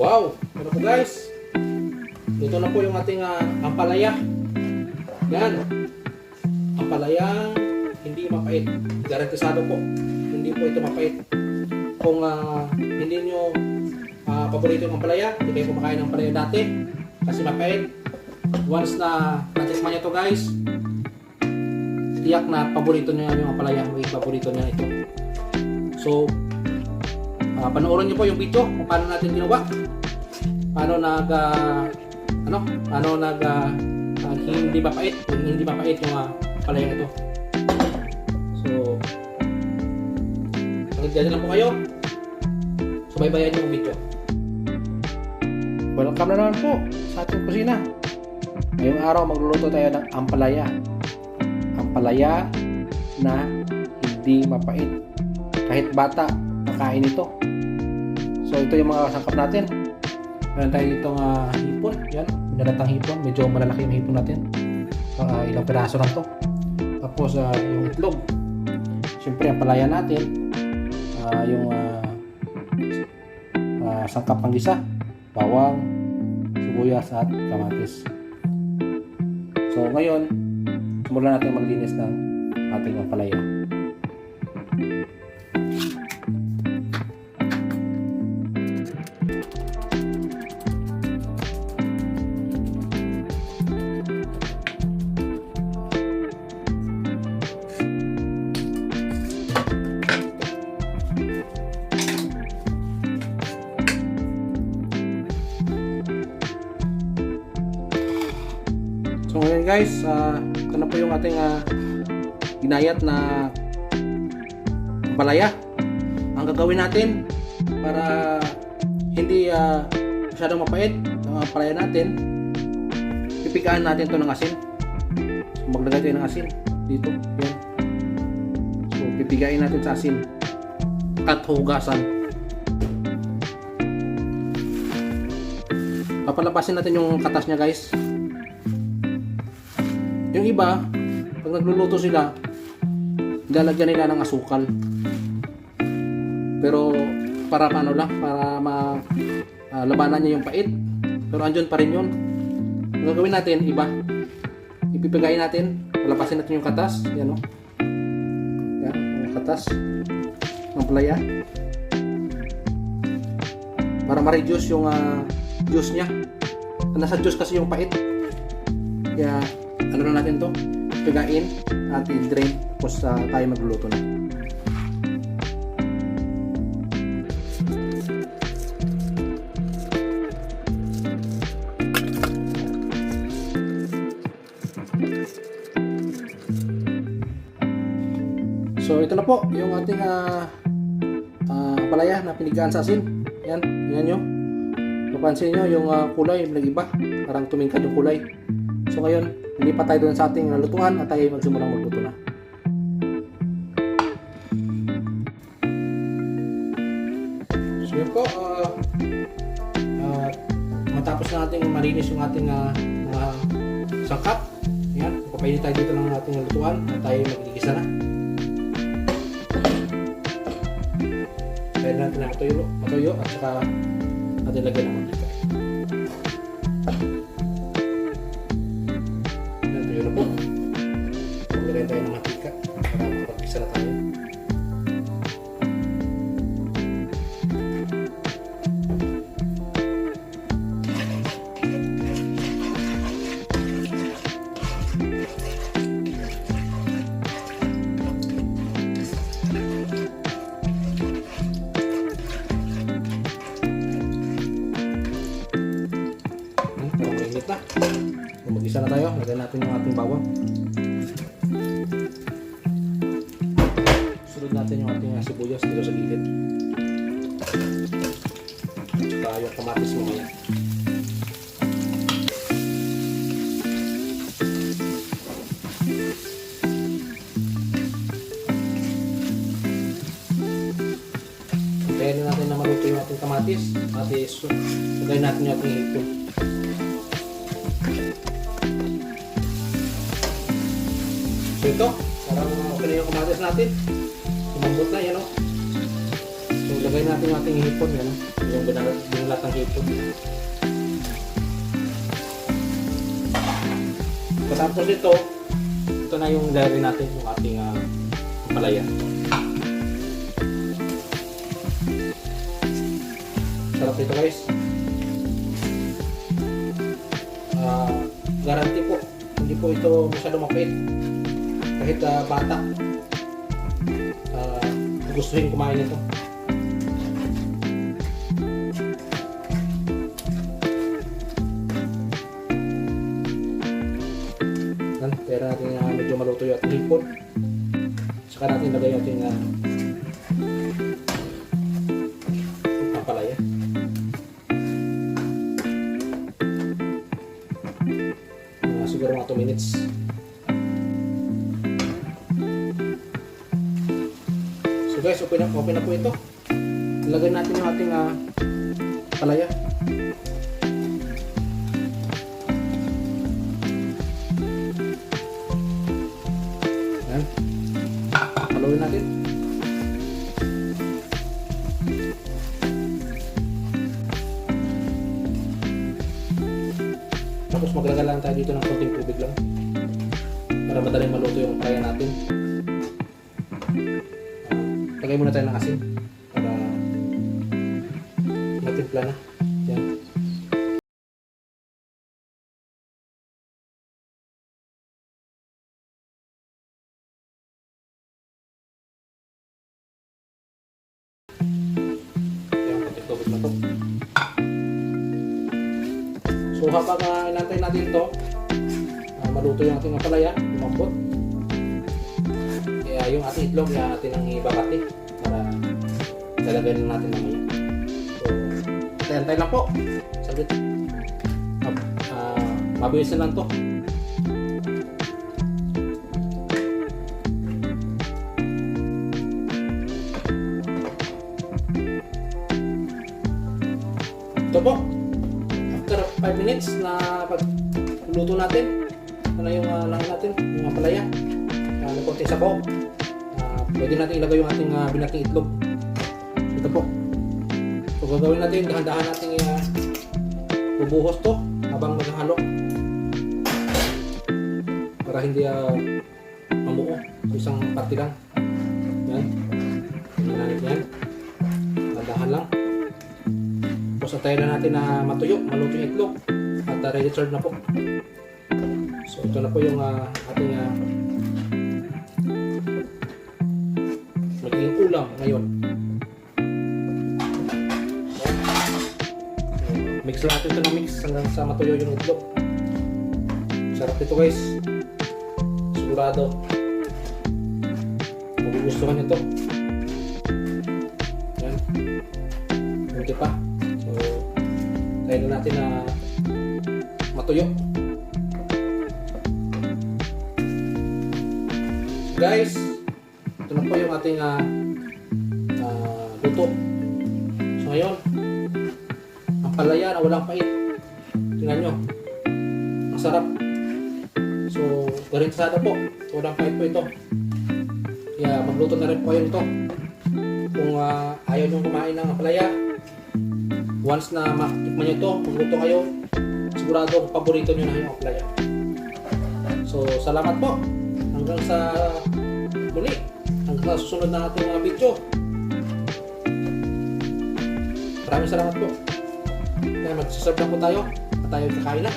Wow! Ano po guys? Dito na po yung ating ah, ampalaya. Yan. Ampalayang hindi mapait. Garantisado po. Hindi po ito mapait. Kung ah, hindi nyo ah, paborito yung ampalaya, hindi kayo kumakain ng ampalaya dati kasi mapait. Once na natikman nyo to guys, tiyak na paborito nyo yung ampalaya. Magiging paborito nyo ito. So, Ah, panoorin niyo po yung video kung paano natin ginawa. Paano nag ah, ano? Paano nag ah, ah, hindi mapait, hindi mapait yung uh, palaya ito. So Pagdyan lang po kayo. Subaybayan yung video. Welcome na naman po sa ating kusina. Ngayong araw magluluto tayo ng ampalaya. Ampalaya na hindi mapait. Kahit bata, kakain ito. So ito yung mga sangkap natin. Meron tayo ditong uh, hipon. Yan, minalatang hipon. Medyo malalaki yung hipon natin. Uh, ilang piraso lang to. Tapos ah, yung itlog. Siyempre ang palaya natin. ah, yung uh, sangkap ng gisa. Bawang, sibuyas at kamatis. So ngayon, simulan natin maglinis ng ating palaya. So ngayon guys, uh, ito na po yung ating ah, ginayat na balaya. Ang gagawin natin para hindi uh, masyadong mapait ang mga palaya natin, pipigaan natin to ng asin. So, maglagay tayo ng asin dito. Yan. So pipigain natin sa asin at hugasan. Papalabasin natin yung katas niya guys. Yung iba, pag nagluluto sila, nilalagyan nila ng asukal. Pero para ano lang, para ma ah, labanan niya yung pait. Pero andyan pa rin yun. Ang gagawin natin, iba. Ipipigay natin, palabasin natin yung katas. Yan o. Yan, yung katas ng playa. Para ma-reduce yung ah, juice niya. Nasa juice kasi yung pait. Kaya ano na natin to. Pigain at i-drain tapos uh, tayo magluluto na. So ito na po yung ating uh, uh, palaya na pinigaan sa asin. Yan, yan nyo. Napansin nyo yung uh, kulay nag-iba parang tumingkad yung kulay So ngayon, lilipat tayo doon sa ating lutuan at tayo magsimulang magluto na. So yun po, uh, uh, matapos na natin malinis yung ating uh, mga sangkap, yan, papainit tayo dito ng ating lutuan at tayo magigisa na. Kaya natin na matuyo, matuyo at saka natin lagyan ng mantika. Natin yung ating sibuyas dito sa gilid. At saka yung kamatis. Kaya na natin na maluto yung ating kamatis at is, lagay natin yung ating hipon. So ito, parang okay na yung kamatis natin. Sumambot na, yan o. So lagay natin yung ating hipon, yan o. yung binalat, ng hipon. Patapos nito, ito na yung diary natin, yung ating uh, palaya. Sarap nito guys. Ah, garanti po, hindi po ito masyado mapait. Kahit ah, bata, ah, gustuhin kumain nito. Yan, kaya natin uh, medyo maluto yung ating hipon. Saka natin lagay yung ating uh, pampalaya. Mga siguro mga 2 minutes. So guys, open na, open na po ito. Ilagay natin yung ating uh, palaya. Ayan. Haluin natin. Lagay muna tayo ng asin. Para matimpla na. Yan. Na. So habang uh, inantay natin ito, ah, maluto yung ating palaya, lumambot. Kaya yung ating itlog, yan natin ang ibabati para talagay na natin mamaya. So, antay lang po. Saglit. Uh, mabilis na lang to. Ito po. After 5 minutes na pagluluto natin, ano yung uh, lang natin, yung palaya. Uh, may konting sabaw. Uh, pwede natin ilagay yung ating uh, binating itlog. So gagawin natin, dahan-dahan natin uh, bubuhos to habang maghahalo. Para hindi uh, mamuo. Isang party lang. Yan. Natin yan. Dahan lang. Tapos antayin na natin na matuyo, maluto yung itlog. At uh, ready serve na po. So ito na po yung uh, ating uh, magiging ulam ngayon. Mix lang natin ito na mix hanggang sa matuyo yung itlog. Sarap ito guys. Sigurado. Magugustuhan nyo to. Yan. Buti pa. So, tayo na natin na matuyo. So guys, ito na po yung ating uh, uh, luto. So ngayon, palaya na walang pait. Tingnan nyo. Ang sarap. So, garantisado po. Walang pait po ito. Kaya magluto na rin po kayo nito. Kung uh, ayaw nyo kumain ng palaya, once na matikman nyo ito, magluto kayo, sigurado paborito nyo na yung palaya. So, salamat po. Hanggang sa muli. Hanggang sa susunod na ating mga video. Maraming salamat po. Kaya magsaserve lang po tayo. At tayo kakain na.